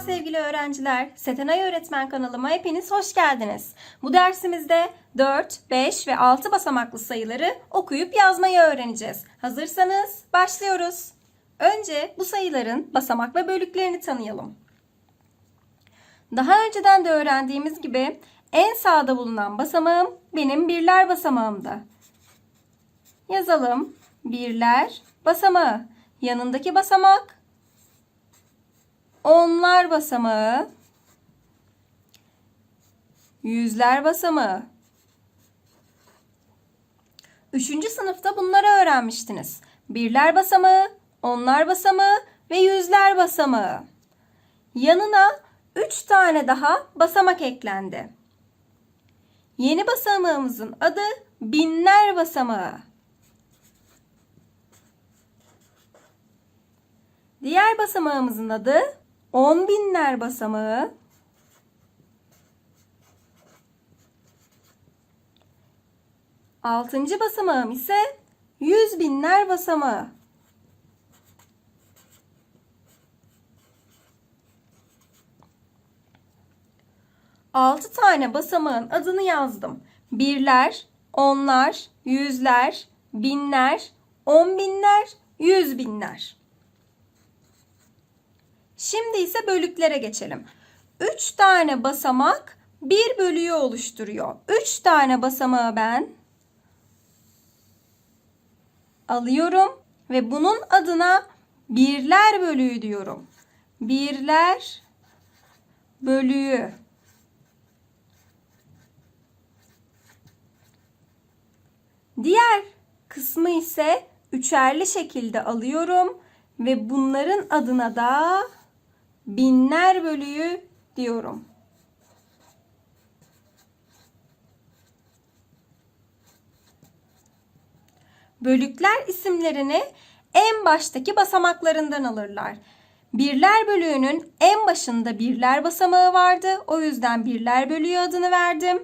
Sevgili öğrenciler. Setenay Öğretmen kanalıma hepiniz hoş geldiniz. Bu dersimizde 4, 5 ve 6 basamaklı sayıları okuyup yazmayı öğreneceğiz. Hazırsanız başlıyoruz. Önce bu sayıların basamak ve bölüklerini tanıyalım. Daha önceden de öğrendiğimiz gibi en sağda bulunan basamağım benim birler basamağımda. Yazalım. Birler basamağı. Yanındaki basamak onlar basamağı, yüzler basamağı. Üçüncü sınıfta bunları öğrenmiştiniz. Birler basamağı, onlar basamağı ve yüzler basamağı. Yanına üç tane daha basamak eklendi. Yeni basamağımızın adı binler basamağı. Diğer basamağımızın adı on binler basamağı. Altıncı basamağım ise yüz binler basamağı. Altı tane basamağın adını yazdım. Birler, onlar, yüzler, binler, on binler, yüz binler. Şimdi ise bölüklere geçelim. 3 tane basamak bir bölüyü oluşturuyor. 3 tane basamağı ben alıyorum ve bunun adına birler bölüğü diyorum. Birler bölüğü. Diğer kısmı ise üçerli şekilde alıyorum ve bunların adına da binler bölüğü diyorum. Bölükler isimlerini en baştaki basamaklarından alırlar. Birler bölüğünün en başında birler basamağı vardı. O yüzden birler bölüğü adını verdim.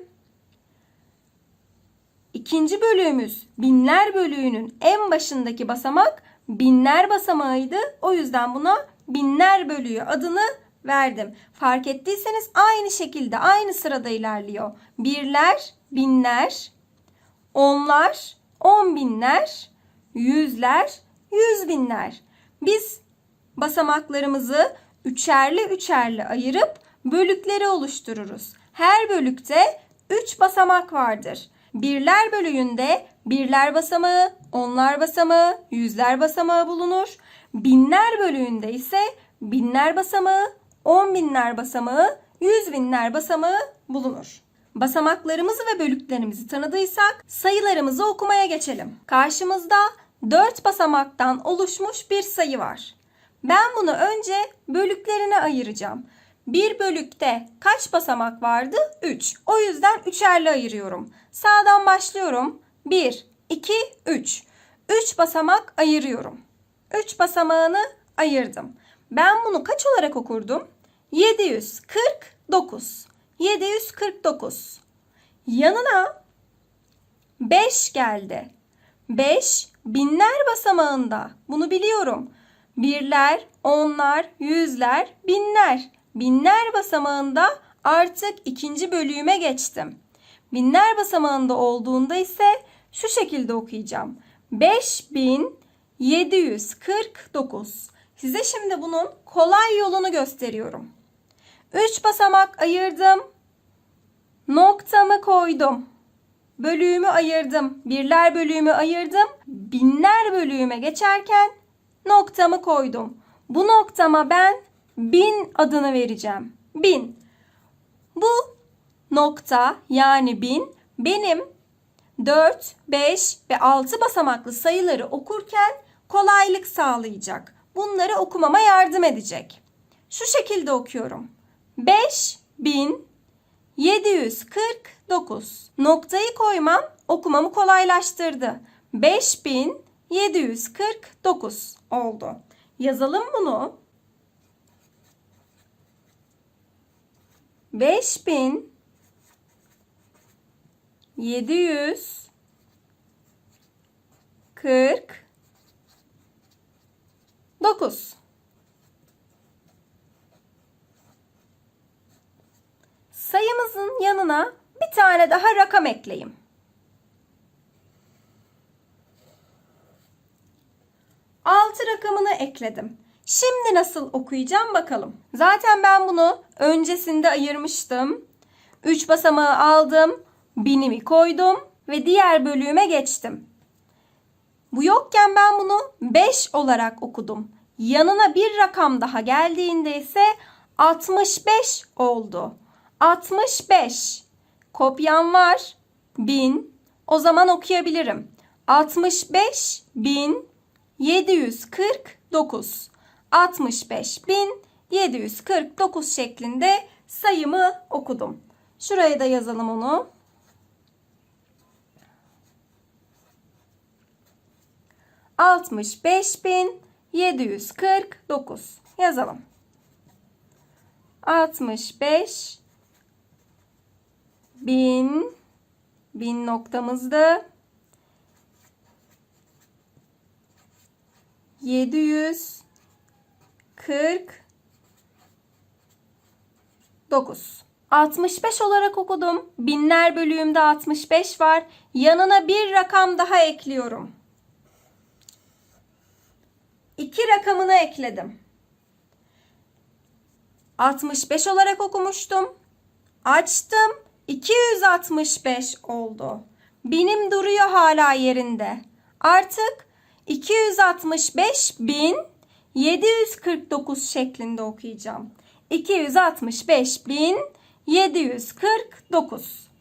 İkinci bölüğümüz binler bölüğünün en başındaki basamak binler basamağıydı. O yüzden buna binler bölüğü adını verdim. Fark ettiyseniz aynı şekilde aynı sırada ilerliyor. Birler, binler, onlar, on binler, yüzler, yüz binler. Biz basamaklarımızı üçerli üçerli ayırıp bölükleri oluştururuz. Her bölükte üç basamak vardır. Birler bölüğünde birler basamağı, onlar basamağı, yüzler basamağı bulunur. Binler bölüğünde ise binler basamağı, on binler basamağı, yüz binler basamağı bulunur. Basamaklarımızı ve bölüklerimizi tanıdıysak sayılarımızı okumaya geçelim. Karşımızda 4 basamaktan oluşmuş bir sayı var. Ben bunu önce bölüklerine ayıracağım. Bir bölükte kaç basamak vardı? 3. O yüzden üçerli ayırıyorum. Sağdan başlıyorum. 1, 2, 3. 3 basamak ayırıyorum. 3 basamağını ayırdım. Ben bunu kaç olarak okurdum? 749. 749. Yanına 5 geldi. 5 binler basamağında. Bunu biliyorum. Birler, onlar, yüzler, binler. Binler basamağında artık ikinci bölüğüme geçtim. Binler basamağında olduğunda ise şu şekilde okuyacağım. 5749. Size şimdi bunun kolay yolunu gösteriyorum. 3 basamak ayırdım. Noktamı koydum. Bölüğümü ayırdım. Birler bölüğümü ayırdım. Binler bölüğüme geçerken noktamı koydum. Bu noktama ben bin adını vereceğim. Bin. Bu nokta yani bin benim 4, 5 ve 6 basamaklı sayıları okurken kolaylık sağlayacak. Bunları okumama yardım edecek. Şu şekilde okuyorum. 5749. Noktayı koymam okumamı kolaylaştırdı. 5749 oldu. Yazalım bunu. 5000 700 40 9 sayımızın yanına bir tane daha rakam ekleyeyim. Altı rakamını ekledim. Şimdi nasıl okuyacağım bakalım. Zaten ben bunu öncesinde ayırmıştım. 3 basamağı aldım, binimi koydum ve diğer bölüğüme geçtim. Bu yokken ben bunu 5 olarak okudum. Yanına bir rakam daha geldiğinde ise 65 oldu. 65. Kopyam var. 1000. O zaman okuyabilirim. 65 bin 749. 65 bin 749 şeklinde sayımı okudum. Şuraya da yazalım onu. Altmış beş bin yedi yüz kırk dokuz. Yazalım. Altmış beş bin bin noktamızda yedi yüz kırk dokuz. 65 olarak okudum. Binler bölüğümde 65 var. Yanına bir rakam daha ekliyorum. İki rakamını ekledim. 65 olarak okumuştum. Açtım. 265 oldu. Binim duruyor hala yerinde. Artık 265 bin 749 şeklinde okuyacağım. 265 bin 749.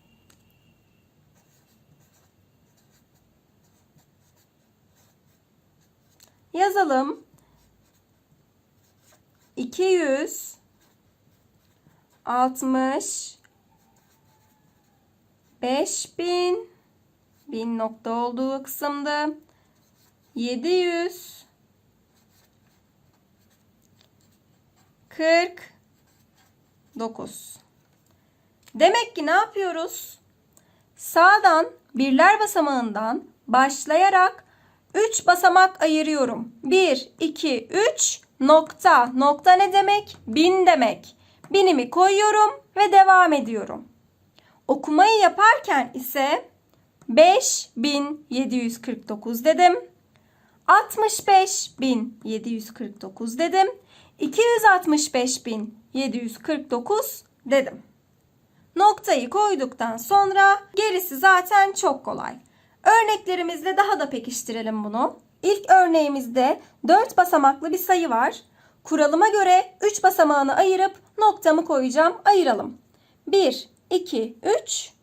Yazalım. 200 60 5000 bin nokta olduğu kısımda 700 49 Demek ki ne yapıyoruz? Sağdan birler basamağından başlayarak 3 basamak ayırıyorum. 1, 2, 3 nokta. Nokta ne demek? Bin demek. Binimi koyuyorum ve devam ediyorum. Okumayı yaparken ise 5749 dedim. 65749 dedim. 265749 dedim. Noktayı koyduktan sonra gerisi zaten çok kolay. Örneklerimizle daha da pekiştirelim bunu. İlk örneğimizde 4 basamaklı bir sayı var. Kuralıma göre 3 basamağını ayırıp noktamı koyacağım. Ayıralım. 1, 2, 3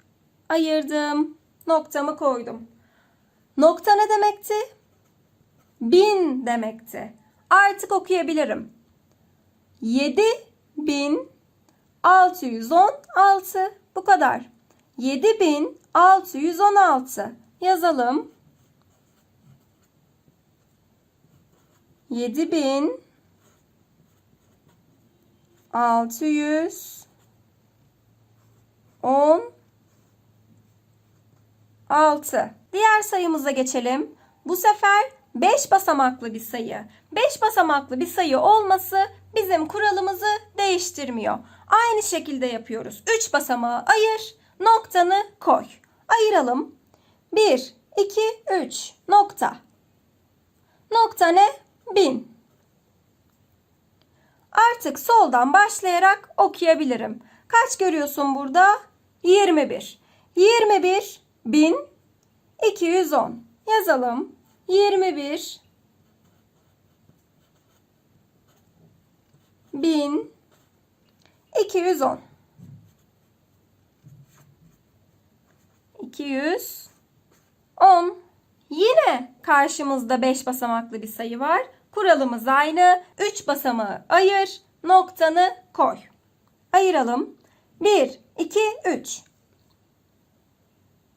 ayırdım. Noktamı koydum. Nokta ne demekti? Bin demekti. Artık okuyabilirim. 7616 bu kadar. 7616 yazalım. 7000 600 10 6. Diğer sayımıza geçelim. Bu sefer 5 basamaklı bir sayı. 5 basamaklı bir sayı olması bizim kuralımızı değiştirmiyor. Aynı şekilde yapıyoruz. 3 basamağı ayır, noktanı koy. Ayıralım. 1, 2, 3 nokta. Nokta ne? 1000. Artık soldan başlayarak okuyabilirim. Kaç görüyorsun burada? 21. 21 1000 210. Yazalım. 21 1000 210 210 Yine karşımızda 5 basamaklı bir sayı var. Kuralımız aynı. 3 basamağı ayır, noktanı koy. Ayıralım. 1 2 3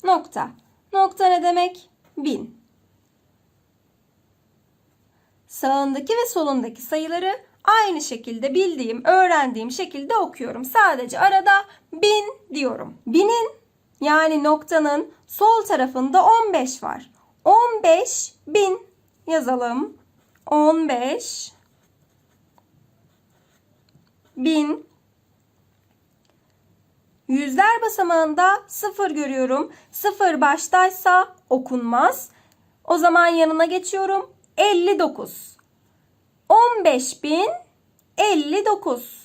Nokta. Nokta ne demek? 1000. Sağındaki ve solundaki sayıları aynı şekilde bildiğim, öğrendiğim şekilde okuyorum. Sadece arada 1000 diyorum. 1000'in yani noktanın sol tarafında 15 var. 15 bin yazalım. 15 bin yüzler basamağında 0 görüyorum. 0 baştaysa okunmaz. O zaman yanına geçiyorum. 59. 15.059.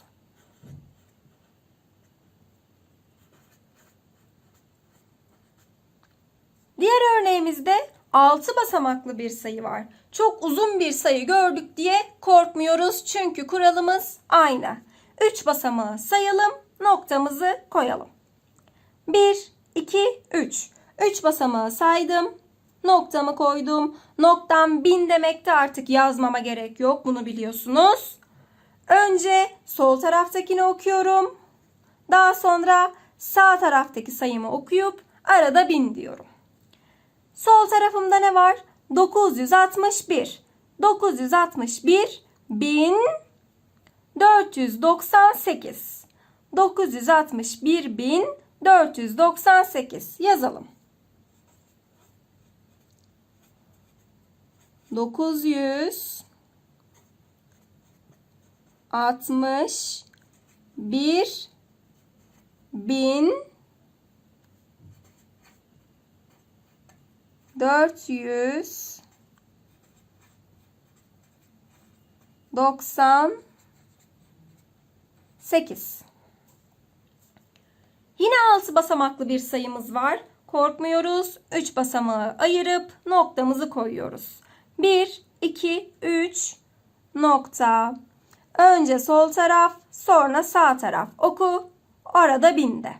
Diğer örneğimizde 6 basamaklı bir sayı var. Çok uzun bir sayı gördük diye korkmuyoruz çünkü kuralımız aynı. 3 basamağı sayalım, noktamızı koyalım. 1, 2, 3. 3 basamağı saydım, noktamı koydum. Noktam 1000 demekte artık yazmama gerek yok, bunu biliyorsunuz. Önce sol taraftakini okuyorum. Daha sonra sağ taraftaki sayımı okuyup arada 1000 diyorum. Sol tarafımda ne var? 961. 961 1498. 961 1498 yazalım. 900 60 1 bin dört yüz doksan sekiz. Yine altı basamaklı bir sayımız var. Korkmuyoruz. Üç basamağı ayırıp noktamızı koyuyoruz. Bir, iki, üç nokta. Önce sol taraf, sonra sağ taraf. Oku. Arada binde.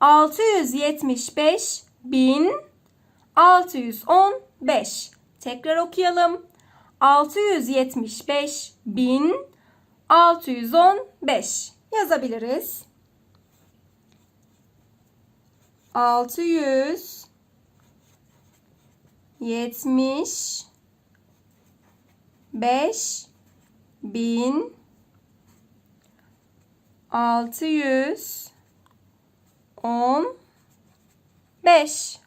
675 bin 615. Tekrar okuyalım. 675 bin 615 yazabiliriz. 600 70 5 bin 600 10 5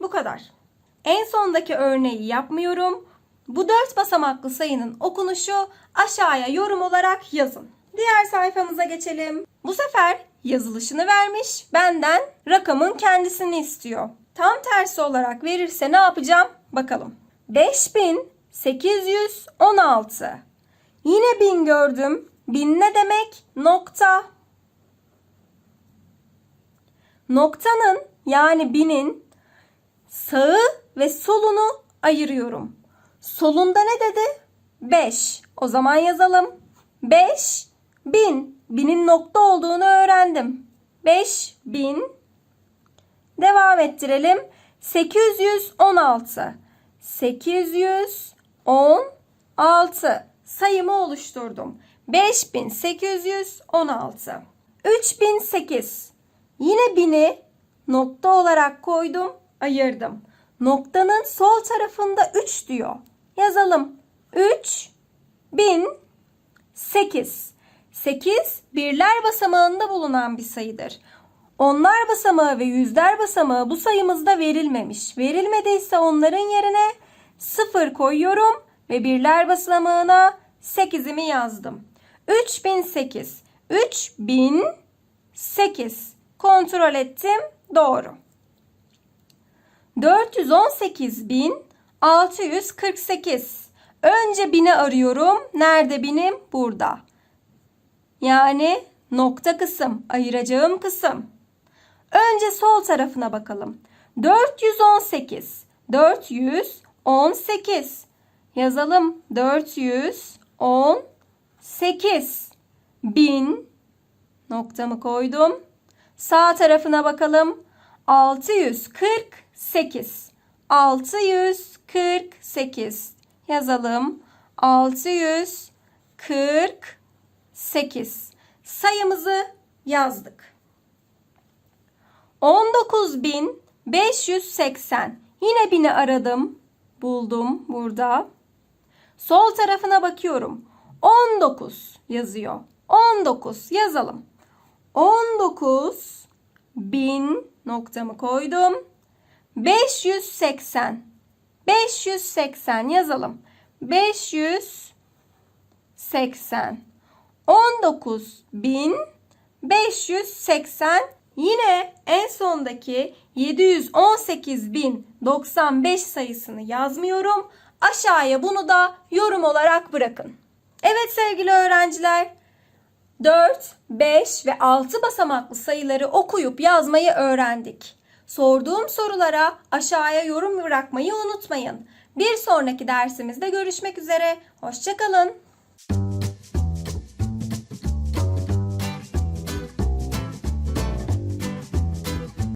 bu kadar. En sondaki örneği yapmıyorum. Bu dört basamaklı sayının okunuşu aşağıya yorum olarak yazın. Diğer sayfamıza geçelim. Bu sefer yazılışını vermiş. Benden rakamın kendisini istiyor. Tam tersi olarak verirse ne yapacağım? Bakalım. 5816. Yine bin gördüm. Bin ne demek? Nokta. Noktanın yani binin sağı ve solunu ayırıyorum. Solunda ne dedi? 5. O zaman yazalım. 5 bin. Binin nokta olduğunu öğrendim. 5 bin. Devam ettirelim. 816. 816 sayımı oluşturdum. 5816. 3008. Yine bini nokta olarak koydum, ayırdım. Noktanın sol tarafında 3 diyor. Yazalım. 3 bin 8. 8 birler basamağında bulunan bir sayıdır. Onlar basamağı ve yüzler basamağı bu sayımızda verilmemiş. Verilmediyse onların yerine 0 koyuyorum ve birler basamağına 8'imi yazdım. 3008. 3008. Kontrol ettim. Doğru. 418.648. Önce bini arıyorum. Nerede binim? Burada. Yani nokta kısım, ayıracağım kısım. Önce sol tarafına bakalım. 418. 418. Yazalım. 418. Bin. Noktamı koydum. Sağ tarafına bakalım. 648. 648 yazalım. 648 sayımızı yazdık. 19580 yine bini aradım. Buldum burada. Sol tarafına bakıyorum. 19 yazıyor. 19 yazalım. 19 bin noktamı koydum. 580. 580 yazalım. 580. 19 bin 580 yine en sondaki 718.095 sayısını yazmıyorum. Aşağıya bunu da yorum olarak bırakın. Evet sevgili öğrenciler 4, 5 ve 6 basamaklı sayıları okuyup yazmayı öğrendik. Sorduğum sorulara aşağıya yorum bırakmayı unutmayın. Bir sonraki dersimizde görüşmek üzere. Hoşçakalın.